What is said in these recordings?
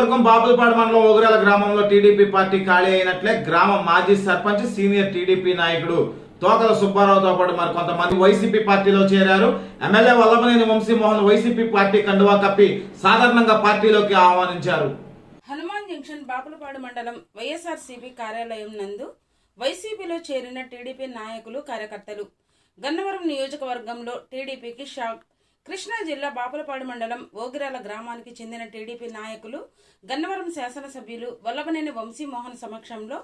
నియోజకవర్గం బాపులపాడు మండలం ఓగురాల గ్రామంలో టీడీపీ పార్టీ ఖాళీ అయినట్లే గ్రామ మాజీ సర్పంచ్ సీనియర్ టీడీపీ నాయకుడు తోకల సుబ్బారావుతో పాటు మరి కొంతమంది వైసీపీ పార్టీలో చేరారు. MLA Vallabhaneni Vamsi Mohan YCP party కండువా కప్పి సాధారణంగా పార్టీలోకి ఆహ్వానించారు. హనుమాన్ జంక్షన్ బాపులపాడు మండలం వైఎస్ఆర్సీపీ కార్యాలయం నందు వైసీపీలో చేరిన టీడీపీ నాయకులు కార్యకర్తలు. గన్నవరం నియోజకవర్గంలో టీడీపీకి షాక్ కృష్ణా జిల్లా బాపులపాడు మండలం ఓగిరాల గ్రామానికి చెందిన టీడీపీ నాయకులు గన్నవరం శాసనసభ్యులు వల్లభనేని వంశీమోహన్ సమక్షంలో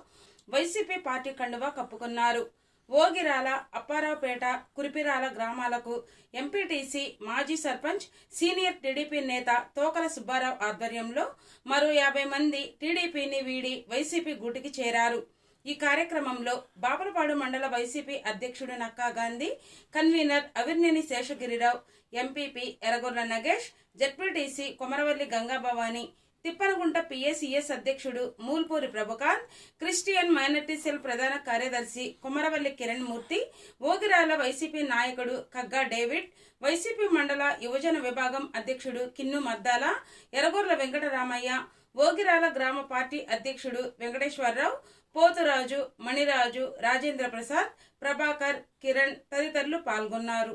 వైసీపీ పార్టీ కండువా కప్పుకున్నారు. ఓగిరాల అప్పారావుపేట కురిపిరాల గ్రామాలకు ఎంపీటీసీ మాజీ సర్పంచ్ సీనియర్ టీడీపీ నేత తోకల సుబ్బారావు ఆధ్వర్యంలో మరో యాభై మంది టీడీపీని వీడి వైసీపీ గూటికి చేరారు. ఈ కార్యక్రమంలో బాపలపాడు మండల వైసీపీ అధ్యక్షుడు Nakka Gandhi convener Avirneni Seshagirirao MPP Erragorla Nagesh ZPTC Komaravalli Gangabhavani Tippanagunta PSES అధ్యక్షుడు Mulpuri Prabhukanth Christian minority cell ప్రధాన కార్యదర్శి కుమరవల్లి కిరణ్ మూర్తి ఓగిరాల వైసీపీ నాయకుడు కగ్గా డేవిడ్ వైసీపీ మండల యువజన విభాగం అధ్యక్షుడు కిన్ను మద్దాల ఎరగొర్ల వెంకటరామయ్య ఓగిరాల గ్రామ పార్టీ అధ్యక్షుడు వెంకటేశ్వరరావు పోతురాజు మణిరాజు రాజేంద్ర ప్రసాద్ ప్రభాకర్ కిరణ్ తదితరులు పాల్గొన్నారు.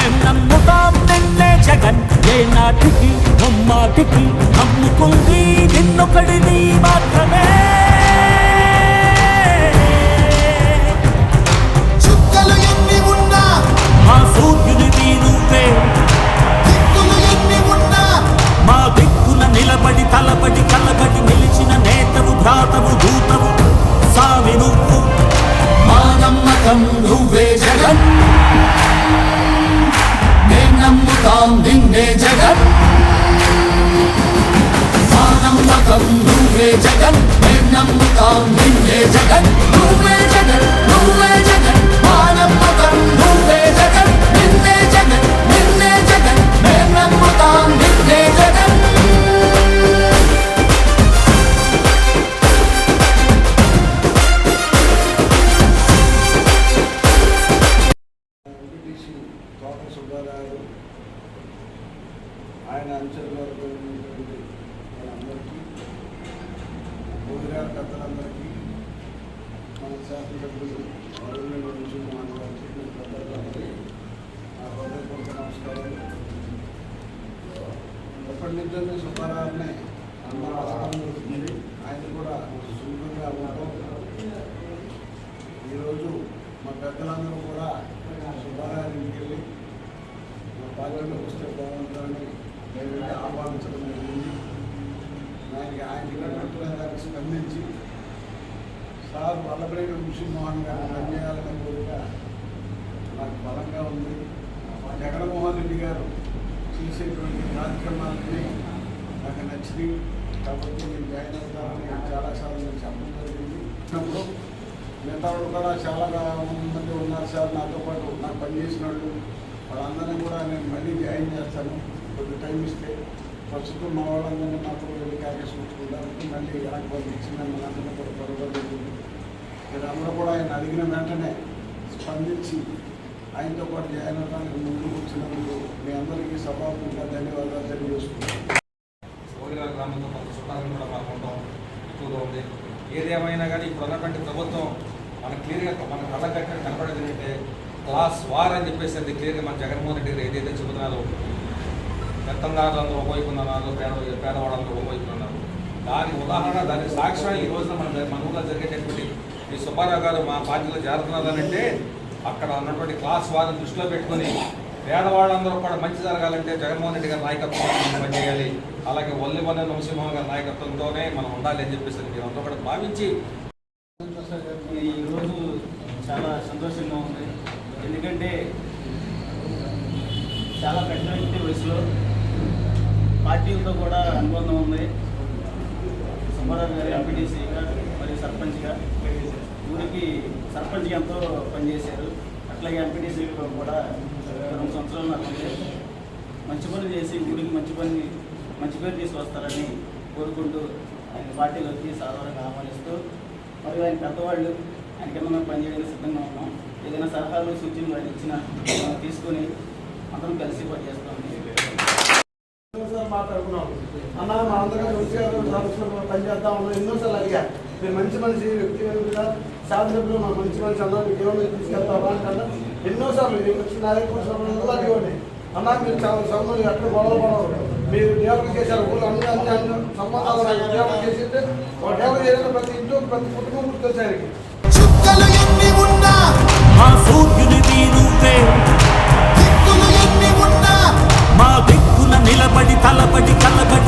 మేం నమ్ముతాం నిన్నే జగన్. ఏ నాటికి నమ్మాటికి నమ్ముకుంది నిన్నొకడిని మాత్రమే. జగన్ నమ్ముతాం నిన్నే జగన్. మన శాసనసభ్యులు వరుణ్ నుంచి మన గారికి మీ పెద్దలందరికీ నా హృదయపూర్వక నమస్కారాలు ఎప్పటి నుంచో నేను సుబ్బారావుని అన్న ఆశ్రమంలో ఉంది ఆయన కూడా సుఖంగా ఉండటం ఈరోజు మా పెద్దలందరూ కూడా సుబ్బారావు ఇంటికి వెళ్ళి మా పార్టీలో వస్తే బాగుంటుందని నేను వెళ్ళి ఆహ్వానించడం జరిగింది దానికి ఆయన ఇచ్చినటువంటి దానికి స్పందించి సార్ వల్లభరేణి మోహన్ గారు పనిచేయాలనే కోరిక నాకు బలంగా ఉంది. జగన్మోహన్ రెడ్డి గారు చేసేటువంటి కార్యక్రమాలన్నీ నాకు నచ్చింది కాబట్టి నేను జాయిన్ అవుతానని చాలాసార్లు నేను చెప్పడం జరిగింది. అప్పుడు మిగతా కూడా చాలా మంది ఉన్నారు సార్ నాతో పాటు నాకు పనిచేసిన వాళ్ళు. వాళ్ళందరినీ కూడా నేను మళ్ళీ జాయిన్ చేస్తాను. కొద్ది టైం ఇస్తే ప్రస్తుతం మా వాళ్ళందరినీ మాత్రం వెళ్ళి క్యారెక్స్ ఉంచుకుంటానికి మళ్ళీ వెనక్కి పంపించి మనందరినీ కూడా పొరపడుతుంది మీరు అందరూ కూడా ఆయన అడిగిన వెంటనే స్పందించి ఆయనతో పాటు జాయిన్ అవడానికి ముందుకు వచ్చినందుకు మీ అందరికీ సభాపతిగా ధన్యవాదాలు తెలియజేసుకుంటాం ఓడిరా కొంత సుఖాలను కూడా మనకు ఉండడం ఎక్కువగా ఉంది. ఏదేమైనా కానీ ఇప్పుడు ఉన్నటువంటి ప్రభుత్వం మన క్లియర్గా మన కళ్ళ కట్టడం కనపడేది ఏంటంటే క్లాస్ వార్ అని చెప్పేసి అది క్లియర్గా మన జగన్మోహన్ రెడ్డి గారు ఏదైతే చెబుతున్నారో పెత్తందారులందరూ ఒకవైపు ఉన్నారు పేద పేదవాళ్ళందరూ ఒకవైపు ఉన్నారు. దానికి ఉదాహరణ దానికి సాక్ష్యం ఈ రోజున మన మన ఊళ్ళో జరిగేటటువంటి ఈ సుబ్బారావు గారు మా పార్టీలో చేరుతున్నారనంటే అక్కడ ఉన్నటువంటి క్లాస్ వారిని దృష్టిలో పెట్టుకొని పేదవాళ్ళందరూ కూడా మంచి జరగాలంటే జగన్మోహన్ రెడ్డి గారి నాయకత్వం పనిచేయాలి. అలాగే వల్లిమన నరసింహ గారి నాయకత్వంతోనే మనం ఉండాలి అని చెప్పేసి అందరూ కూడా భావించి ఈరోజు చాలా సంతోషంగా ఉంది. ఎందుకంటే చాలా పెద్ద వ్యక్తి వయసులో పార్టీలతో కూడా అనుబంధం ఉంది. సుబ్బారావు గారు ఎంపీటీసీగా మరియు సర్పంచ్గా. ఊరికి సర్పంచ్గా ఎంతో పనిచేశారు. అట్లాగే ఎంపీటీసీగా కూడా రెండు సంవత్సరాలు నాకు మంచి పని చేసి ఊరికి మంచి పని మంచి పేరు తీసుకొస్తారని కోరుకుంటూ ఆయన పార్టీలోకి సాధారణంగా ఆహ్వానిస్తూ మరియు ఆయన పెద్దవాళ్ళు ఆయన కింద మేము పనిచేయడానికి సిద్ధంగా ఉన్నాం. ఏదైనా సలహాలు సూచనలు ఆయన ఇచ్చిన మనం తీసుకొని అందరం కలిసి పనిచేస్తాం. మాట్లాడుకున్నాం. అన్న మా అందరం వచ్చారు సంవత్సరం పని చేద్దాం అన్న ఎన్నోసార్లు అడిగా మీరు మంచి మనిషి వ్యక్తిగతంగా శాసనసభ్యులు మా మంచి మనిషి అన్న మీకు ఏమైనా తీసుకెళ్తావా అంటే ఎన్నోసార్లు నేను వచ్చిన నాయకులు అడిగండి అన్న మీరు చాలా సంబంధం ఎక్కడ గొడవ మీరు డెవలప్ చేశారు ఊళ్ళో అన్ని అన్ని అన్ని సంబంధాలు డెవలప్ ఒక డెవలప్ చేసిన ప్రతి ఇంట్లో ప్రతి కుటుంబం గుర్తొచ్చారు మా సూర్యునివి தளபடி தளபடி தளபடி